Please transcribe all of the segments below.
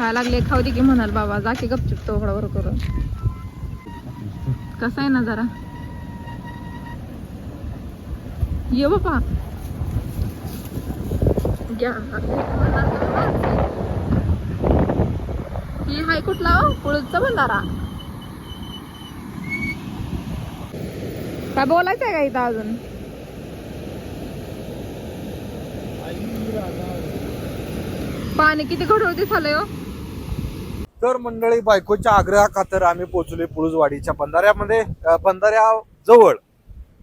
खायला लागले. खाऊ दे की म्हणाल बाबा. जा की गपचूप तो करून. कसा आहे ना जरा ये बाबा. ही हाय कुठला हो? भंडारा. काय बोलायचं आहे का इथं अजून? पाणी किती घडवते झालंय हो? तर मंडळी बायकोच्या आग्रहा खातर आम्ही पोहोचलोय पुळूजवाडीच्या बंधाऱ्यामध्ये अं, बंधाऱ्या जवळ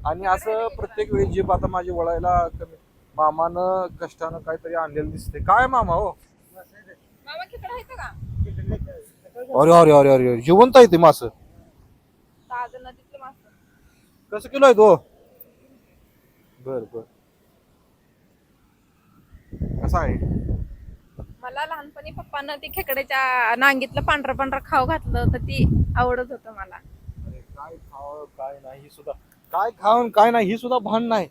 आणि असं प्रत्येक वेळी जीप आता माझी वळायला कमी. मामानं कष्टानं काहीतरी आणलेलं दिसते काय मामा हो? अरे अरे अरे अरे जिवंत आहे ते मास. कसं किलो आहे तो बर बर. कसा आहे? मला लहानपणी पप्पानं ती खेकड्याच्या नांगीतलं पांढरं पांढरं खाऊ घातलं तर ती आवडत होतं मला अरे काय खाव काय नाही ही सुद्धा काय खाऊन काय नाही ही सुद्धा भान नाही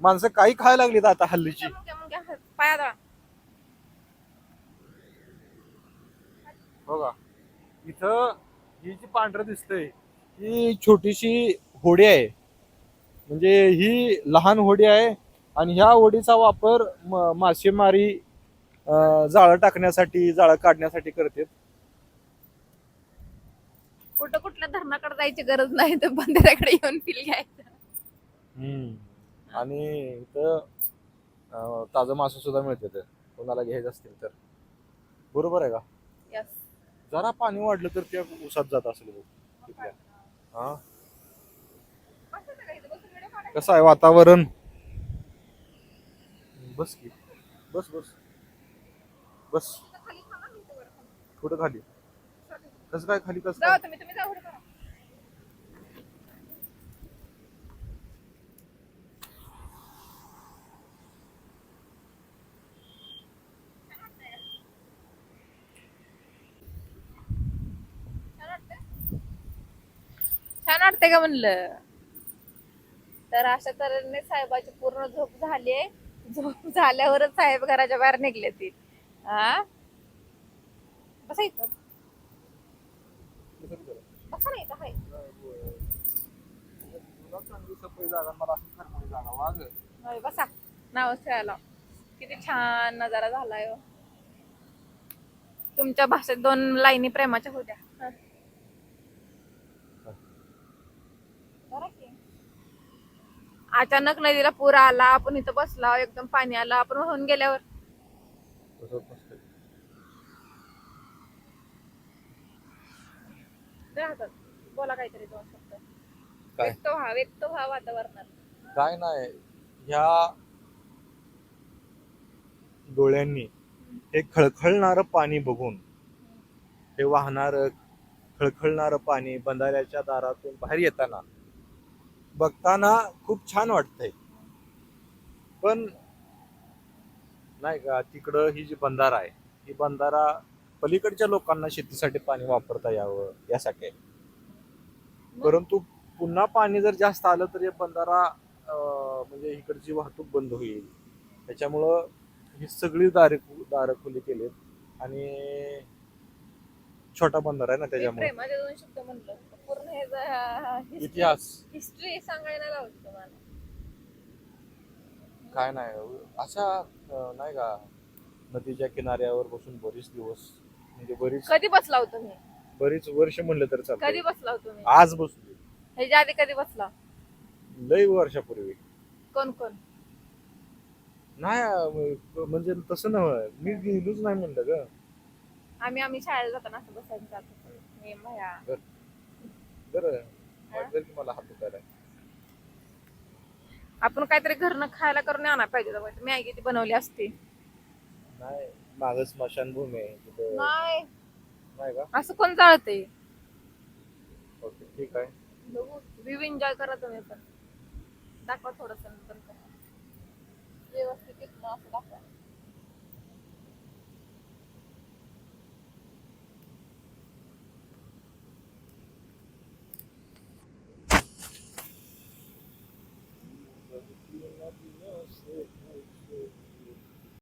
माणसं काही खायला लागलीत आता हल्लीची मुंग्या- मुंग्या आहेत. पाया दळा. बघा इथं ही जी पांढरं दिसतंय ही छोटीशी होडी आहे म्हणजे ही लहान होडी आहे आणि ह्या होडीचा वापर म- मासेमारी जाळं टाकण्यासाठी जाळं काढण्यासाठी करतात. कुठं कुठल्या धरणाकडे जायची गरज नाही तर बंधाऱ्याकडे येऊन फील घ्यायचं. आणि इथं अं, ताजं मासं सुद्धा मिळते कोणाला घ्यायचं असतील तर. बरोबर आहे का? Yes. जरा पाणी वाढलं तर त्या उसात जात असेल बघ, तिथल्या. हा? कसं आहे वातावरण? बस की. बस बस. बस. कुठं खाली कसं काय खाली कसं काय. छान वाटतंय? का म्हणलं तर अशा तऱ्हेने साहेबाची पूर्ण झोप झाली आहे झोप झाल्यावरच साहेब घराच्या बाहेर निघले ती हा बसा नाही हाय. होय, बसा नाव खेळायला किती छान नजारा झालाय हो. तुमच्या भाषेत दोन लाईनी प्रेमाच्या होत्या हं. बरं की. अचानक नदीला पूर आला आपण इथं बसला एकदम पाणी आलं आपण वाहून गेल्यावर. राहतात. बोला काहीतरी दोन शब्द. काय? व्यक्त व्हा व्यक्त व्हा वातावरणात. काय नाही. ह्या डोळ्यांनी हे खळखळणारं पाणी बघून हे वाहणार खळखळणारं पाणी बंधाऱ्याच्या दारातून बाहेर येताना बघताना खूप छान वाटतंय. पण नाही का तिकडं ही जी बंधारा आहे ही बंधारा पलीकडच्या लोकांना शेतीसाठी पाणी वापरता यावं यासाठी आहे. परंतु पुन्हा पाणी जर जास्त आलं तर हे बंधारा म्हणजे इकडची वाहतूक बंद होईल. त्याच्यामुळं ही सगळी दारे दारं खुली केलीत आणि छोटा बंधारा आहे ना त्याच्यामुळे. इतिहास. हिस्ट्री सांगायला लावली तुम्हाला काय नाही. अशा अं, नाही का नदीच्या किनाऱ्यावर बसून बरीच दिवस म्हणजे बरीच कधी बसला हो तुम्ही? बरीच वर्ष म्हणलं तर कधी चालतं बसला हो तुम्ही? आज बसलो ह्याच्या आधी कधी बसला? लय वर्षापूर्वी. कोण कोण? नाही अं, म्हणजे तसं नव्ह मी गेलोच नाही म्हणलं ग. आम्ही आम्ही शाळेत जाताना असं बसायचं. जात होतो. मी बरं. वाटेल की हात आपण काहीतरी घरनं खायला करून आणा पाहिजे होतं. मॅगी ती बनवली असती. नाही मागं स्मशानभूमी आहे तिथं. नाही. नाही का? असं कोण चालतंय ओके ठीक आहे. बघू. एन्जॉय करा तुम्ही पण. दाखवा थोडस नंतर. करा. Absolutely.